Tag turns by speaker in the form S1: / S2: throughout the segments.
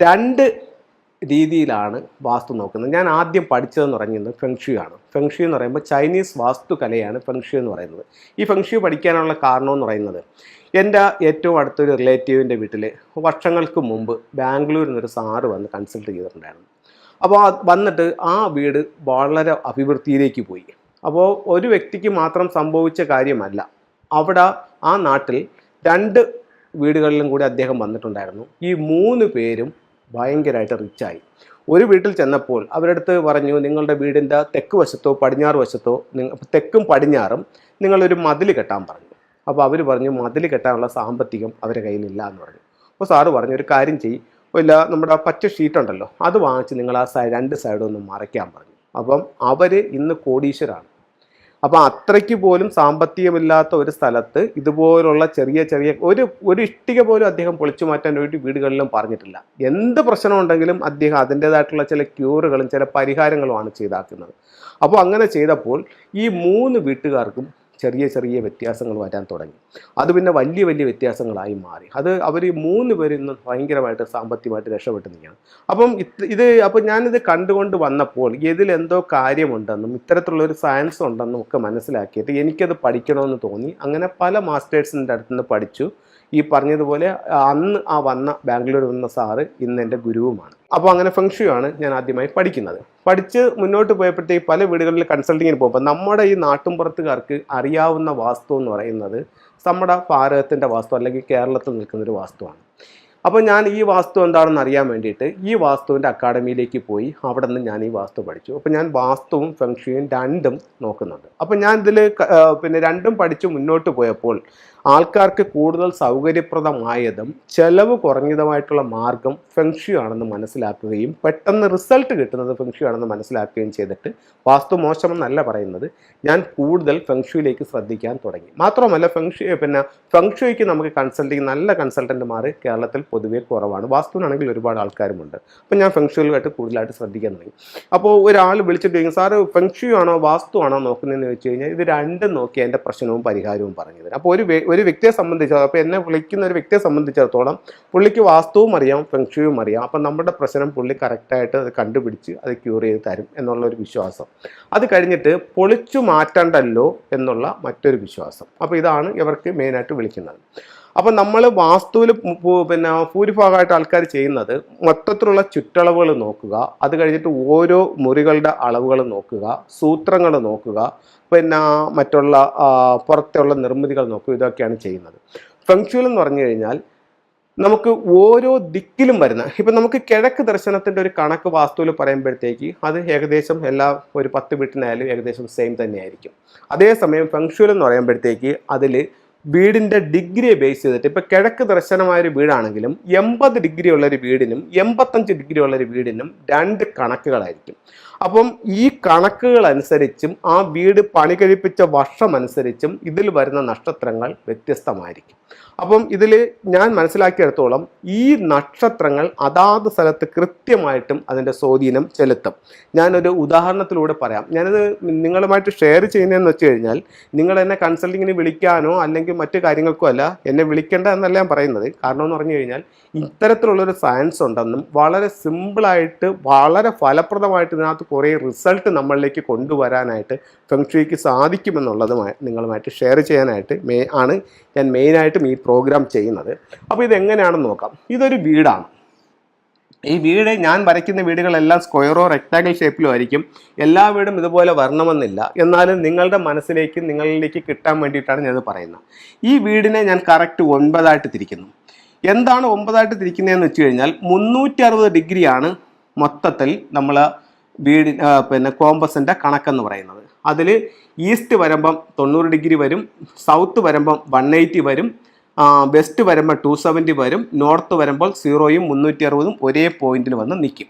S1: രണ്ട് രീതിയിലാണ് വാസ്തു നോക്കുന്നത്. ഞാൻ ആദ്യം പഠിച്ചതെന്ന് പറയുന്നത് ഫെങ്ഷു ആണ്. ഫെങ്ഷു എന്ന് പറയുമ്പോൾ ചൈനീസ് വാസ്തുകലയാണ് ഫെങ്ഷു എന്ന് പറയുന്നത്. ഈ ഫെങ്ഷു പഠിക്കാനുള്ള കാരണം എന്ന് പറയുന്നത് എന്റെ ഏറ്റവും അടുത്തൊരു റിലേറ്റീവിന്റെ വീട്ടിൽ വർഷങ്ങൾക്ക് മുമ്പ് ബാംഗ്ലൂരിൽ നിന്നൊരു സാറ് വന്ന് കൺസൾട്ട് ചെയ്തിട്ടുണ്ടായിരുന്നു. അപ്പോൾ വന്നിട്ട് ആ വീട് വളരെ അഭിവൃദ്ധിയിലേക്ക് പോയി. അപ്പോൾ ഒരു വ്യക്തിക്ക് മാത്രം സംഭവിച്ച കാര്യമല്ല. അവിടെ ആ നാട്ടിൽ രണ്ട് വീടുകളിലും കൂടി അദ്ദേഹം വന്നിട്ടുണ്ടായിരുന്നു. ഈ മൂന്ന് പേരും ഭയങ്കരമായിട്ട് റിച്ചായി. ഒരു വീട്ടിൽ ചെന്നപ്പോൾ അവരടുത്ത് പറഞ്ഞു നിങ്ങളുടെ വീടിന്റെ തെക്ക് വശത്തോ പടിഞ്ഞാറ് വശത്തോ തെക്കും പടിഞ്ഞാറും നിങ്ങളൊരു മതിൽ കെട്ടാൻ പറഞ്ഞു. അപ്പോൾ അവർ പറഞ്ഞു മതിൽ കെട്ടാനുള്ള സാമ്പത്തികം അവരുടെ കയ്യിലില്ല എന്ന് പറഞ്ഞു. അപ്പോൾ സാറ് പറഞ്ഞു ഒരു കാര്യം ചെയ്യും. ഇല്ല നമ്മുടെ പച്ച ഷീറ്റ് ഉണ്ടല്ലോ അത് വാങ്ങിച്ച് നിങ്ങൾ ആ രണ്ട് സൈഡും ഒന്ന് മറയ്ക്കാൻ പറഞ്ഞു. അപ്പം അവർ ഇന്ന് കോടീശ്വരാണ്. അപ്പം അത്രയ്ക്ക് പോലും സാമ്പത്തികമില്ലാത്ത ഒരു സ്ഥലത്ത് ഇതുപോലുള്ള ചെറിയ ചെറിയ ഒരു ഒരു ഇഷ്ടിക പോലും അദ്ദേഹം പൊളിച്ചു മാറ്റാൻ വേണ്ടി വീടുകളിലും പറഞ്ഞിട്ടില്ല. എന്ത് പ്രശ്നമുണ്ടെങ്കിലും അദ്ദേഹം അതിന്റേതായിട്ടുള്ള ചില ക്യൂറുകളും ചില പരിഹാരങ്ങളുമാണ് ചെയ്താക്കുന്നത്. അപ്പോൾ അങ്ങനെ ചെയ്തപ്പോൾ ഈ മൂന്ന് വീട്ടുകാർക്കും ചെറിയ ചെറിയ വ്യത്യാസങ്ങൾ വരാൻ തുടങ്ങി. അത് പിന്നെ വലിയ വലിയ വ്യത്യാസങ്ങളായി മാറി. അത് അവർ മൂന്ന് പേരിൽ നിന്ന് ഭയങ്കരമായിട്ട് സാമ്പത്തികമായിട്ട് രക്ഷപ്പെട്ട് നിൽക്കുകയാണ്. അപ്പം ഇത് അപ്പം ഞാനിത് കണ്ടുകൊണ്ട് വന്നപ്പോൾ ഇതിലെന്തോ കാര്യമുണ്ടെന്നും ഇത്തരത്തിലുള്ളൊരു സയൻസ് ഉണ്ടെന്നും ഒക്കെ മനസ്സിലാക്കിയിട്ട് എനിക്കത് പഠിക്കണമെന്ന് തോന്നി. അങ്ങനെ പല മാസ്റ്റേഴ്സിന്റെ അടുത്തുനിന്ന് പഠിച്ചു. ഈ പറഞ്ഞതുപോലെ അന്ന് ആ വന്ന ബാംഗ്ലൂർ വന്ന സാറ് ഇന്ന് എന്റെ ഗുരുവുമാണ്. അപ്പോൾ അങ്ങനെ ഫെങ്ഷുവാണ് ഞാൻ ആദ്യമായി പഠിക്കുന്നത്. പഠിച്ച് മുന്നോട്ട് പോയപ്പോഴത്തേക്ക് പല വീടുകളിൽ കൺസൾട്ടിങ്ങിന് പോകുമ്പോൾ നമ്മുടെ ഈ നാട്ടുംപുറത്തുകാർക്ക് അറിയാവുന്ന വാസ്തു എന്ന് പറയുന്നത് നമ്മുടെ ഭാരതത്തിന്റെ വാസ്തു അല്ലെങ്കിൽ കേരളത്തിൽ നിൽക്കുന്നൊരു വാസ്തുവാണ്. അപ്പോൾ ഞാൻ ഈ വാസ്തു എന്താണെന്ന് അറിയാൻ വേണ്ടിയിട്ട് ഈ വാസ്തുവിന്റെ അക്കാഡമിയിലേക്ക് പോയി അവിടെ നിന്ന് ഞാൻ ഈ വാസ്തു പഠിച്ചു. അപ്പോൾ ഞാൻ വാസ്തുവും ഫെങ്ഷുയും രണ്ടും നോക്കുന്നുണ്ട്. അപ്പോൾ ഞാൻ ഇതിൽ പിന്നെ രണ്ടും പഠിച്ച് മുന്നോട്ട് പോയപ്പോൾ ആൾക്കാർക്ക് കൂടുതൽ സൗകര്യപ്രദമായതും ചെലവ് കുറഞ്ഞതുമായിട്ടുള്ള മാർഗം ഫെങ്ഷു ആണെന്ന് മനസ്സിലാക്കുകയും പെട്ടെന്ന് റിസൾട്ട് കിട്ടുന്നത് ഫെങ്ഷു ആണെന്ന് മനസ്സിലാക്കുകയും ചെയ്തിട്ട് വാസ്തു മോശമെന്നല്ല പറയുന്നത്. ഞാൻ കൂടുതൽ ഫെങ്ഷുയിലേക്ക് ശ്രദ്ധിക്കാൻ തുടങ്ങി. മാത്രമല്ല ഫെങ്ഷു പിന്നെ ഫെങ്ഷുയ്ക്ക് നമുക്ക് കൺസൾട്ടിങ് നല്ല കൺസൾട്ടന്റുമാർ കേരളത്തിൽ പൊതുവേ കുറവാണ്. വാസ്തുവിനാണെങ്കിൽ ഒരുപാട് ആൾക്കാരുമുണ്ട്. അപ്പോൾ ഞാൻ ഫെങ്ഷുയിലുമായിട്ട് കൂടുതലായിട്ട് ശ്രദ്ധിക്കാൻ തുടങ്ങി. അപ്പോൾ ഒരാൾ വിളിച്ചിട്ട് ചോദിക്കും സാറ് ഫെങ്ഷു ആണോ വാസ്തു ആണോ നോക്കുന്നതെന്ന് ചോദിച്ചു കഴിഞ്ഞാൽ ഇത് രണ്ടും നോക്കി എന്റെ പ്രശ്നവും പരിഹാരവും പറഞ്ഞു തരാം. അപ്പോൾ ഒരു ഒരു വ്യക്തിയെ സംബന്ധിച്ചിടത്തോളം അപ്പോൾ എന്നെ വിളിക്കുന്ന ഒരു വ്യക്തിയെ സംബന്ധിച്ചിടത്തോളം പുള്ളിക്ക് വാസ്തുവും അറിയാം ഫെങ്ഷുവും അറിയാം. അപ്പം നമ്മുടെ പ്രശ്നം പുള്ളി കറക്റ്റായിട്ട് അത് കണ്ടുപിടിച്ച് അത് ക്യൂർ ചെയ്ത് തരും എന്നുള്ള ഒരു വിശ്വാസം. അത് കഴിഞ്ഞിട്ട് പൊളിച്ചു മാറ്റണ്ടല്ലോ എന്നുള്ള മറ്റൊരു വിശ്വാസം. അപ്പോൾ ഇതാണ് ഇവർക്ക് മെയിനായിട്ട് വിളിക്കുന്നത്. അപ്പം നമ്മൾ വാസ്തുവിൽ പിന്നെ ഭൂരിഭാഗമായിട്ട് ആൾക്കാർ ചെയ്യുന്നത് മൊത്തത്തിലുള്ള ചുറ്റളവുകൾ നോക്കുക. അത് കഴിഞ്ഞിട്ട് ഓരോ മുറികളുടെ അളവുകൾ നോക്കുക. സൂത്രങ്ങൾ നോക്കുക. പിന്നെ മറ്റുള്ള പുറത്തുള്ള നിർമ്മിതികൾ നോക്കുക. ഇതൊക്കെയാണ് ചെയ്യുന്നത്. ഫെങ്ഷുവൽ എന്ന് പറഞ്ഞു കഴിഞ്ഞാൽ നമുക്ക് ഓരോ ദിക്കിലും വരുന്ന ഇപ്പം നമുക്ക് കിഴക്ക് ദർശനത്തിന്റെ ഒരു കണക്ക് വാസ്തുവിൽ പറയുമ്പോഴത്തേക്ക് അത് ഏകദേശം എല്ലാ ഒരു പത്ത് വീട്ടിനായാലും ഏകദേശം സെയിം തന്നെയായിരിക്കും. അതേസമയം ഫെങ്ഷുവൽ എന്ന് പറയുമ്പോഴത്തേക്ക് അതിൽ വീടിന്റെ ഡിഗ്രിയെ ബേസ് ചെയ്തിട്ട് ഇപ്പോൾ കിഴക്ക് ദർശനമായ ഒരു വീടാണെങ്കിലും എൺപത് ഡിഗ്രി ഉള്ള ഒരു വീടിനും എൺപത്തഞ്ച് ഡിഗ്രി ഉള്ള ഒരു വീടിനും രണ്ട് കണക്കുകളായിരിക്കും. അപ്പം ഈ കണക്കുകൾ അനുസരിച്ചും ആ വീട് പണി കഴിപ്പിച്ച വർഷം അനുസരിച്ചും ഇതിൽ വരുന്ന നക്ഷത്രങ്ങൾ വ്യത്യസ്തമായിരിക്കും. അപ്പം ഇതിൽ ഞാൻ മനസ്സിലാക്കിയിടത്തോളം ഈ നക്ഷത്രങ്ങൾ അതാത് സ്ഥലത്ത് കൃത്യമായിട്ടും അതിന്റെ സ്വാധീനം ചെലുത്തും. ഞാനൊരു ഉദാഹരണത്തിലൂടെ പറയാം. ഞാനത് നിങ്ങളുമായിട്ട് ഷെയർ ചെയ്യുന്നതെന്ന് വെച്ച് കഴിഞ്ഞാൽ നിങ്ങൾ എന്നെ കൺസൾട്ടിങ്ങിന് വിളിക്കാനോ അല്ലെങ്കിൽ മറ്റു കാര്യങ്ങൾക്കോ അല്ല എന്നെ വിളിക്കേണ്ട എന്നല്ല ഞാൻ പറയുന്നത്. കാരണം എന്ന് പറഞ്ഞു കഴിഞ്ഞാൽ ഇത്തരത്തിലുള്ളൊരു സയൻസ് ഉണ്ടെന്നും വളരെ സിമ്പിളായിട്ട് വളരെ ഫലപ്രദമായിട്ട് ഇതിനകത്ത് കുറേ റിസൾട്ട് നമ്മളിലേക്ക് കൊണ്ടുവരാനായിട്ട് ഫെങ്ഷുയ്ക്ക് സാധിക്കുമെന്നുള്ളത് നിങ്ങളുമായിട്ട് ഷെയർ ചെയ്യാനായിട്ട് മെയ് ആണ് ഞാൻ മെയിനായിട്ടും ഈ പ്രോഗ്രാം ചെയ്യുന്നത്. അപ്പോൾ ഇതെങ്ങനെയാണെന്ന് നോക്കാം. ഇതൊരു വീടാണ്. ഈ വീട് ഞാൻ വരയ്ക്കുന്ന വീടുകളെല്ലാം സ്ക്വയറോ റെക്ടാങ്കിൾ ഷേപ്പിലോ ആയിരിക്കും. എല്ലാ വീടും ഇതുപോലെ വരണമെന്നില്ല. എന്നാലും നിങ്ങളുടെ മനസ്സിലേക്ക് നിങ്ങളിലേക്ക് കിട്ടാൻ വേണ്ടിയിട്ടാണ് ഞാനത് പറയുന്നത്. ഈ വീടിനെ ഞാൻ കറക്റ്റ് ഒൻപതായിട്ട് തിരിക്കുന്നു. എന്താണ് ഒമ്പതായിട്ട് തിരിക്കുന്നതെന്ന് വെച്ച് കഴിഞ്ഞാൽ മുന്നൂറ്റി അറുപത് ഡിഗ്രിയാണ് മൊത്തത്തിൽ നമ്മൾ വീട് പിന്നെ കോമ്പസിന്റെ കണക്കെന്ന് പറയുന്നത്. അതിൽ ഈസ്റ്റ് വരുമ്പം തൊണ്ണൂറ് ഡിഗ്രി വരും സൗത്ത് വരുമ്പം വൺ എയ്റ്റി വരും വെസ്റ്റ് വരുമ്പോൾ ടു സെവന്റി വരും നോർത്ത് വരുമ്പോൾ സീറോയും മുന്നൂറ്റി അറുപതും ഒരേ പോയിന്റിൽ വന്ന് നിൽക്കും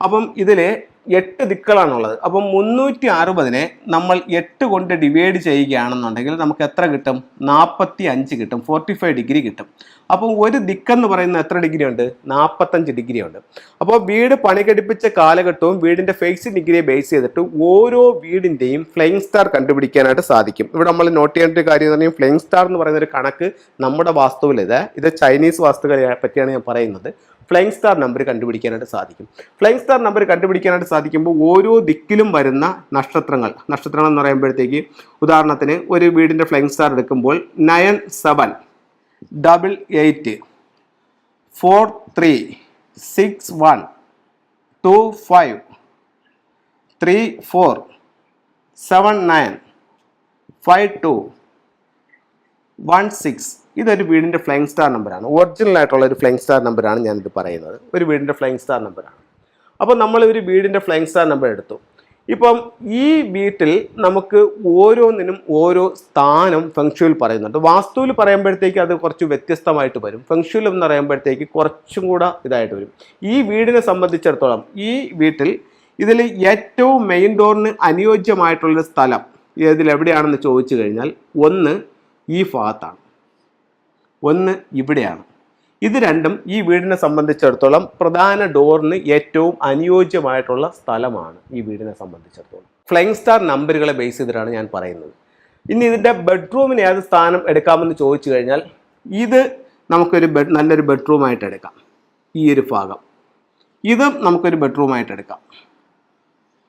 S1: അപ്പം ഇതിൽ എട്ട് ദിക്കുകളാണുള്ളത്. അപ്പം മുന്നൂറ്റി അറുപതിനെ നമ്മൾ എട്ട് കൊണ്ട് ഡിവൈഡ് ചെയ്യുകയാണെന്നുണ്ടെങ്കിൽ നമുക്ക് എത്ര കിട്ടും? നാൽപ്പത്തി അഞ്ച് കിട്ടും. ഫോർട്ടി ഫൈവ് ഡിഗ്രി കിട്ടും. അപ്പം ഒരു ദിക്കെന്ന് പറയുന്ന എത്ര ഡിഗ്രി ഉണ്ട്? നാൽപ്പത്തഞ്ച് ഡിഗ്രി ഉണ്ട്. അപ്പോൾ വീട് പണികടിപ്പിച്ച കാലഘട്ടവും വീടിന്റെ ഫേസ് ഡിഗ്രിയെ ബേസ് ചെയ്തിട്ട് ഓരോ വീടിന്റെയും ഫ്ലെയിങ് സ്റ്റാർ കണ്ടുപിടിക്കാനായിട്ട് സാധിക്കും. ഇവിടെ നമ്മൾ നോട്ട് ചെയ്യേണ്ട ഒരു കാര്യം എന്ന് പറഞ്ഞാൽ ഫ്ലെയിങ് സ്റ്റാർ എന്ന് പറയുന്ന ഒരു കണക്ക് നമ്മുടെ വാസ്തുവിൽ ഇത് ഇത് ചൈനീസ് വാസ്തുക്കളെ പറ്റിയാണ് ഞാൻ പറയുന്നത്. ഫ്ലൈങ് സ്റ്റാർ നമ്പർ കണ്ടുപിടിക്കാനായിട്ട് സാധിക്കും. ഫ്ലൈങ് സ്റ്റാർ നമ്പർ കണ്ടുപിടിക്കാനായിട്ട് സാധിക്കുമ്പോൾ ഓരോ ദിക്കിലും വരുന്ന നക്ഷത്രങ്ങൾ നക്ഷത്രങ്ങൾ എന്ന് പറയുമ്പോഴത്തേക്ക് ഉദാഹരണത്തിന് ഒരു വീടിന്റെ ഫ്ലൈങ് സ്റ്റാർ എടുക്കുമ്പോൾ nine seven double eight four three six one two five three four seven nine five two one six ഇതൊരു വീടിന്റെ ഫ്ലൈങ് സ്റ്റാർ നമ്പറാണ് ഒറിജിനൽ ആയിട്ടുള്ള ഒരു ഫ്ലൈങ് സ്റ്റാർ നമ്പറാണ് ഞാനിത് പറയുന്നത്. ഒരു വീടിന്റെ ഫ്ലൈങ് സ്റ്റാർ നമ്പറാണ് അപ്പോൾ നമ്മൾ ഒരു വീടിന്റെ ഫ്ലൈങ് സ്റ്റാർ നമ്പർ എടുത്തു. ഇപ്പം ഈ വീട്ടിൽ നമുക്ക് ഓരോന്നിനും ഓരോ സ്ഥാനം ഫെങ്ഷുവിൽ പറയുന്നുണ്ട്. വാസ്തുവിൽ പറയുമ്പോഴത്തേക്ക് അത് കുറച്ച് വ്യത്യസ്തമായിട്ട് വരും. ഫെങ്ഷുവിൽ എന്ന് പറയുമ്പോഴത്തേക്ക് കുറച്ചും കൂടെ ഇതായിട്ട് വരും. ഈ വീടിനെ സംബന്ധിച്ചിടത്തോളം ഈ വീട്ടിൽ ഇതിൽ ഏറ്റവും മെയിൻ ഡോറിന് അനുയോജ്യമായിട്ടുള്ളൊരു സ്ഥലം ഇതിൽ എവിടെയാണെന്ന് ചോദിച്ചു കഴിഞ്ഞാൽ ഒന്ന് ഈ ഭാഗത്താണ്. ഒന്ന് ഇവിടെയാണ്. ഇത് രണ്ടും ഈ വീടിനെ സംബന്ധിച്ചിടത്തോളം പ്രധാന ഡോറിന് ഏറ്റവും അനുയോജ്യമായിട്ടുള്ള സ്ഥലമാണ് ഈ വീടിനെ സംബന്ധിച്ചിടത്തോളം. ഫ്ലൈങ് സ്റ്റാർ നമ്പറുകളെ ബേസ് ചെയ്തിട്ടാണ് ഞാൻ പറയുന്നത്. ഇനി ഇതിന്റെ ബെഡ്റൂമിന് ഏത് സ്ഥാനം എടുക്കാമെന്ന് ചോദിച്ചു കഴിഞ്ഞാൽ ഇത് നമുക്കൊരു ബെഡ് നല്ലൊരു ബെഡ്റൂമായിട്ട് എടുക്കാം. ഈ ഒരു ഭാഗം. ഇതും നമുക്കൊരു ബെഡ്റൂമായിട്ട് എടുക്കാം.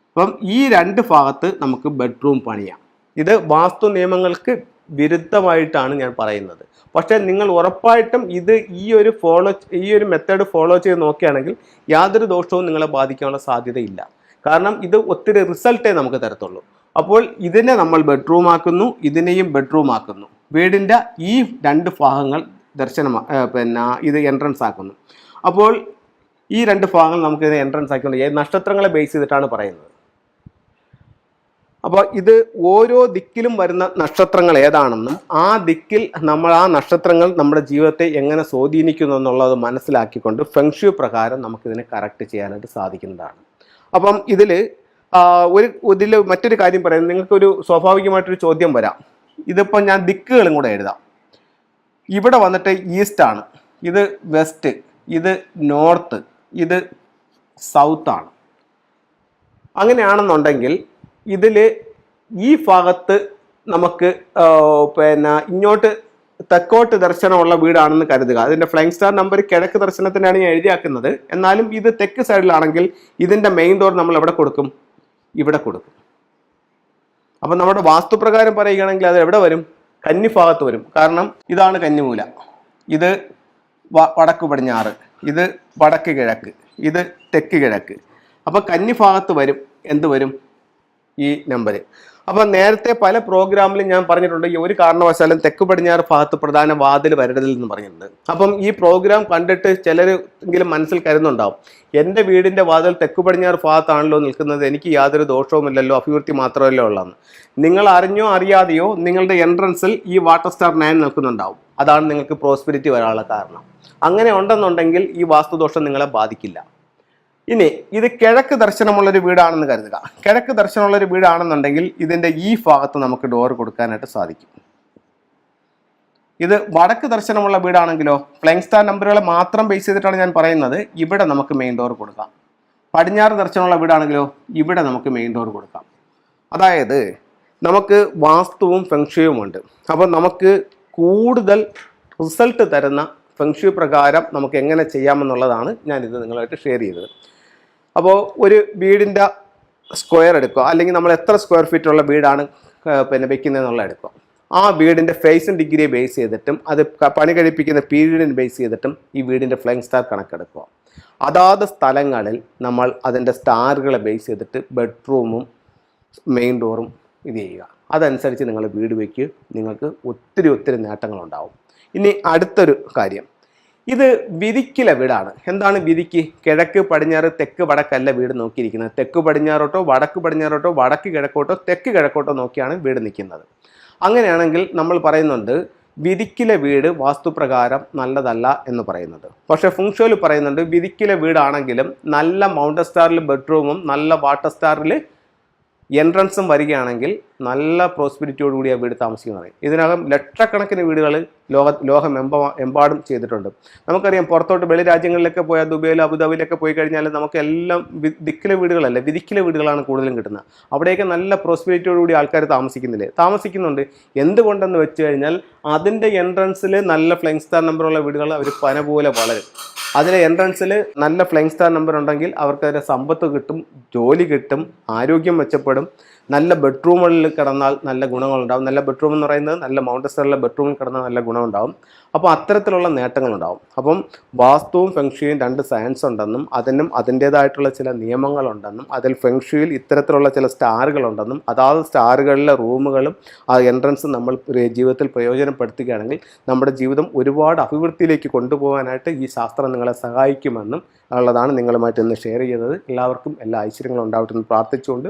S1: അപ്പം ഈ രണ്ട് ഭാഗത്ത് നമുക്ക് ബെഡ്റൂം പണിയാം. ഇത് വാസ്തു നിയമങ്ങൾക്ക് വിരുദ്ധമായിട്ടാണ് ഞാൻ പറയുന്നത്. പക്ഷേ നിങ്ങൾ ഉറപ്പായിട്ടും ഇത് ഈ ഒരു ഫോളോ ഈ ഒരു മെത്തേഡ് ഫോളോ ചെയ്ത് നോക്കുകയാണെങ്കിൽ യാതൊരു ദോഷവും നിങ്ങളെ ബാധിക്കാനുള്ള സാധ്യതയില്ല. കാരണം ഇത് ഒത്തിരി റിസൾട്ടേ നമുക്ക് തരത്തുള്ളൂ. അപ്പോൾ ഇതിനെ നമ്മൾ ബെഡ്റൂം ആക്കുന്നു ഇതിനെയും ബെഡ്റൂം ആക്കുന്നു. വീടിന്റെ ഈ രണ്ട് ഭാഗങ്ങൾ ദർശനം പിന്നെ ഇത് എൻട്രൻസ് ആക്കുന്നു. അപ്പോൾ ഈ രണ്ട് ഭാഗങ്ങൾ നമുക്ക് ഇത് എൻട്രൻസ് ആക്കിക്കൊണ്ട് നക്ഷത്രങ്ങളെ ബേസ് ചെയ്തിട്ടാണ് പറയുന്നത്? അപ്പോൾ ഇത് ഓരോ ദിക്കിലും വരുന്ന നക്ഷത്രങ്ങൾ ഏതാണെന്നും ആ ദിക്കിൽ നമ്മൾ ആ നക്ഷത്രങ്ങൾ നമ്മുടെ ജീവിതത്തെ എങ്ങനെ സ്വാധീനിക്കുന്നു എന്നുള്ളത് മനസ്സിലാക്കിക്കൊണ്ട് ഫെങ്ഷു പ്രകാരം നമുക്കിതിനെ കറക്റ്റ് ചെയ്യാനായിട്ട് സാധിക്കുന്നതാണ്. അപ്പം ഇതിൽ ഒരു ഇതിൽ മറ്റൊരു കാര്യം പറയുന്നത് നിങ്ങൾക്കൊരു സ്വാഭാവികമായിട്ടൊരു ചോദ്യം വരാം. ഇതിപ്പോൾ ഞാൻ ദിക്കുകളും കൂടെ എഴുതാം. ഇവിടെ വന്നിട്ട് ഈസ്റ്റാണ് ഇത് വെസ്റ്റ് ഇത് നോർത്ത് ഇത് സൗത്താണ് അങ്ങനെയാണെന്നുണ്ടെങ്കിൽ ഇതിൽ ഈ ഭാഗത്ത് നമുക്ക് പിന്നെ ഇങ്ങോട്ട് തെക്കോട്ട് ദർശനമുള്ള വീടാണെന്ന് കരുതുക. അതിന്റെ ഫ്ലൈങ് സ്റ്റാർ നമ്പർ കിഴക്ക് ദർശനത്തിനാണ് ഞാൻ എഴുതിയാക്കുന്നത്. എന്നാലും ഇത് തെക്ക് സൈഡിലാണെങ്കിൽ ഇതിന്റെ മെയിൻ ഡോർ നമ്മൾ എവിടെ കൊടുക്കും? ഇവിടെ കൊടുക്കും. അപ്പം നമ്മുടെ വാസ്തുപ്രകാരം പറയുകയാണെങ്കിൽ അത് എവിടെ വരും? കന്നി ഭാഗത്ത് വരും. കാരണം ഇതാണ് കന്നിമൂല. ഇത് വടക്ക് പടിഞ്ഞാറ്. ഇത് വടക്ക് കിഴക്ക്. ഇത് തെക്ക് കിഴക്ക്. അപ്പോൾ കന്നി ഭാഗത്ത് വരും. എന്ത് വരും? ഈ നമ്പർ അപ്പം നേരത്തെ പല പ്രോഗ്രാമിലും ഞാൻ പറഞ്ഞിട്ടുണ്ട് ഈ ഒരു കാരണവശാലും തെക്ക് പടിഞ്ഞാറ് ഭാഗത്ത് പ്രധാന വാതിൽ വരരുതെന്ന് പറഞ്ഞിട്ടുണ്ട്. അപ്പം ഈ പ്രോഗ്രാം കണ്ടിട്ട് ചിലരെങ്കിലും മനസ്സിൽ കരുതുന്നുണ്ടാവും എന്റെ വീടിന്റെ വാതിൽ തെക്ക് പടിഞ്ഞാറ് ഭാഗത്താണല്ലോ നിൽക്കുന്നത് എനിക്ക് യാതൊരു ദോഷവുമില്ലല്ലോ അഭിവൃദ്ധി മാത്രമല്ലോ ഉള്ളതെന്ന് നിങ്ങൾ അറിഞ്ഞോ അറിയാതെയോ നിങ്ങളുടെ എൻട്രൻസിൽ ഈ വാട്ടർ സ്റ്റാർ നയൻ നിൽക്കുന്നുണ്ടാവും. അതാണ് നിങ്ങൾക്ക് പ്രോസ്പെരിറ്റി വരാനുള്ള കാരണം. അങ്ങനെ ഉണ്ടെന്നുണ്ടെങ്കിൽ ഈ വാസ്തുദോഷം നിങ്ങളെ ബാധിക്കില്ല. ഇനി ഇത് കിഴക്ക് ദർശനമുള്ളൊരു വീടാണെന്ന് കരുതുക. കിഴക്ക് ദർശനമുള്ളൊരു വീടാണെന്നുണ്ടെങ്കിൽ ഇതിന്റെ ഈ ഭാഗത്ത് നമുക്ക് ഡോർ കൊടുക്കാനായിട്ട് സാധിക്കും. ഇത് വടക്ക് ദർശനമുള്ള വീടാണെങ്കിലോ ഫ്ലൈങ് സ്റ്റാർ നമ്പറുകളെ മാത്രം ബേസ് ചെയ്തിട്ടാണ് ഞാൻ പറയുന്നത്. ഇവിടെ നമുക്ക് മെയിൻ ഡോർ കൊടുക്കാം. പടിഞ്ഞാറ് ദർശനമുള്ള വീടാണെങ്കിലോ ഇവിടെ നമുക്ക് മെയിൻ ഡോർ കൊടുക്കാം. അതായത് നമുക്ക് വാസ്തുവും ഫെങ്ഷുവും ഉണ്ട്. അപ്പോൾ നമുക്ക് കൂടുതൽ റിസൾട്ട് തരുന്ന ഫെങ്ഷു പ്രകാരം നമുക്ക് എങ്ങനെ ചെയ്യാമെന്നുള്ളതാണ് ഞാനിത് നിങ്ങളായിട്ട് ഷെയർ ചെയ്തത്. അപ്പോൾ ഒരു വീടിന്റെ സ്ക്വയർ എടുക്കുക. അല്ലെങ്കിൽ നമ്മൾ എത്ര സ്ക്വയർ ഫീറ്റ് ഉള്ള വീടാണ് പിന്നെ വെക്കുന്നതെന്നുള്ള എടുക്കുക. ആ വീടിന്റെ ഫേസും ഡിഗ്രിയെ ബേസ് ചെയ്തിട്ടും അത് പണി കഴിപ്പിക്കുന്ന പീരീഡിനെ ബേസ് ചെയ്തിട്ടും ഈ വീടിന്റെ ഫ്ലൈങ് സ്റ്റാർ കണക്കെടുക്കുക. അതാത് സ്ഥലങ്ങളിൽ നമ്മൾ അതിന്റെ സ്റ്റാറുകളെ ബേസ് ചെയ്തിട്ട് ബെഡ്റൂമും മെയിൻ ഡോറും ഇത് ചെയ്യുക. അതനുസരിച്ച് നിങ്ങൾ വീട് വയ്ക്കുക നിങ്ങൾക്ക് ഒത്തിരി ഒത്തിരി നേട്ടങ്ങളുണ്ടാവും. ഇനി അടുത്തൊരു കാര്യം. ഇത് വിധിക്കിലെ വീടാണ്. എന്താണ് വിധിക്ക്? കിഴക്ക് പടിഞ്ഞാറ് തെക്ക് വടക്കല്ല വീട് നോക്കിയിരിക്കുന്നത്. തെക്ക് പടിഞ്ഞാറോട്ടോ വടക്ക് പടിഞ്ഞാറോട്ടോ വടക്ക് കിഴക്കോട്ടോ തെക്ക് കിഴക്കോട്ടോ നോക്കിയാണ് വീട് നിൽക്കുന്നത്. അങ്ങനെയാണെങ്കിൽ നമ്മൾ പറയുന്നുണ്ട് വിധിക്കിലെ വീട് വാസ്തുപ്രകാരം നല്ലതല്ല എന്ന് പറയുന്നത്. പക്ഷേ ഫുങ്ഷോയിൽ പറയുന്നുണ്ട് വിധിക്കിലെ വീടാണെങ്കിലും നല്ല മൗണ്ടൻ സ്റ്റാറിൽ ബെഡ്റൂമും നല്ല വാട്ടർ സ്റ്റാറിൽ എൻട്രൻസും വരികയാണെങ്കിൽ നല്ല പ്രോസ്പെരിറ്റിയോടുകൂടി ആ വീട് താമസിക്കുന്നത്. ഇതിനകം ലക്ഷക്കണക്കിന് വീടുകൾ ലോക ലോകമെമ്പ എമ്പാടും ചെയ്തിട്ടുണ്ട്. നമുക്കറിയാം പുറത്തോട്ട് വെളി രാജ്യങ്ങളിലൊക്കെ പോയാൽ ദുബൈയിൽ അബുദാബിയിലൊക്കെ പോയി കഴിഞ്ഞാൽ നമുക്ക് എല്ലാം ദിക്കിലെ വീടുകളല്ല വിധിക്കിലെ വീടുകളാണ് കൂടുതലും കിട്ടുന്നത്. അവിടെയൊക്കെ നല്ല പ്രോസ്പിരിറ്റിയോടുകൂടി ആൾക്കാർ താമസിക്കുന്നില്ലേ? താമസിക്കുന്നുണ്ട്. എന്തുകൊണ്ടെന്ന് വെച്ച് കഴിഞ്ഞാൽ അതിന്റെ എൻട്രൻസിൽ നല്ല ഫ്ലൈങ് സ്റ്റാർ നമ്പറുള്ള വീടുകൾ അവർ പന പോലെ വളരും. അതിലെ എൻട്രൻസിൽ നല്ല ഫ്ലൈങ് സ്റ്റാർ നമ്പർ ഉണ്ടെങ്കിൽ അവർക്ക് അതിന്റെ സമ്പത്ത് കിട്ടും ജോലി കിട്ടും ആരോഗ്യം മെച്ചപ്പെടും. നല്ല ബെഡ്റൂമുകളിൽ കിടന്നാൽ നല്ല ഗുണങ്ങളുണ്ടാവും. നല്ല ബെഡ്റൂം എന്ന് പറയുന്നത് നല്ല മൗണ്ടസ്റ്ററിലെ ബെഡ്റൂമിൽ കിടന്നാൽ നല്ല ഗുണമുണ്ടാവും. അപ്പോൾ അത്തരത്തിലുള്ള നേട്ടങ്ങളുണ്ടാവും. അപ്പം വാസ്തുവും ഫെങ്ഷുയും രണ്ട് സയൻസ് ഉണ്ടെന്നും അതിനും അതിന്റേതായിട്ടുള്ള ചില നിയമങ്ങളുണ്ടെന്നും അതിൽ ഫെങ്ഷുയിൽ ഇത്തരത്തിലുള്ള ചില സ്റ്റാറുകളുണ്ടെന്നും അതാത് സ്റ്റാറുകളിലെ റൂമുകളും ആ എൻട്രൻസ് നമ്മൾ ജീവിതത്തിൽ പ്രയോജനപ്പെടുത്തുകയാണെങ്കിൽ നമ്മുടെ ജീവിതം ഒരുപാട് അഭിവൃദ്ധിയിലേക്ക് കൊണ്ടുപോകാനായിട്ട് ഈ ശാസ്ത്രം നിങ്ങളെ സഹായിക്കുമെന്നും ഉള്ളതാണ് നിങ്ങളുമായിട്ട് ഇന്ന് ഷെയർ ചെയ്തത്. എല്ലാവർക്കും എല്ലാ ഐശ്വര്യങ്ങളും ഉണ്ടാവട്ടെ എന്ന് പ്രാർത്ഥിച്ചുകൊണ്ട്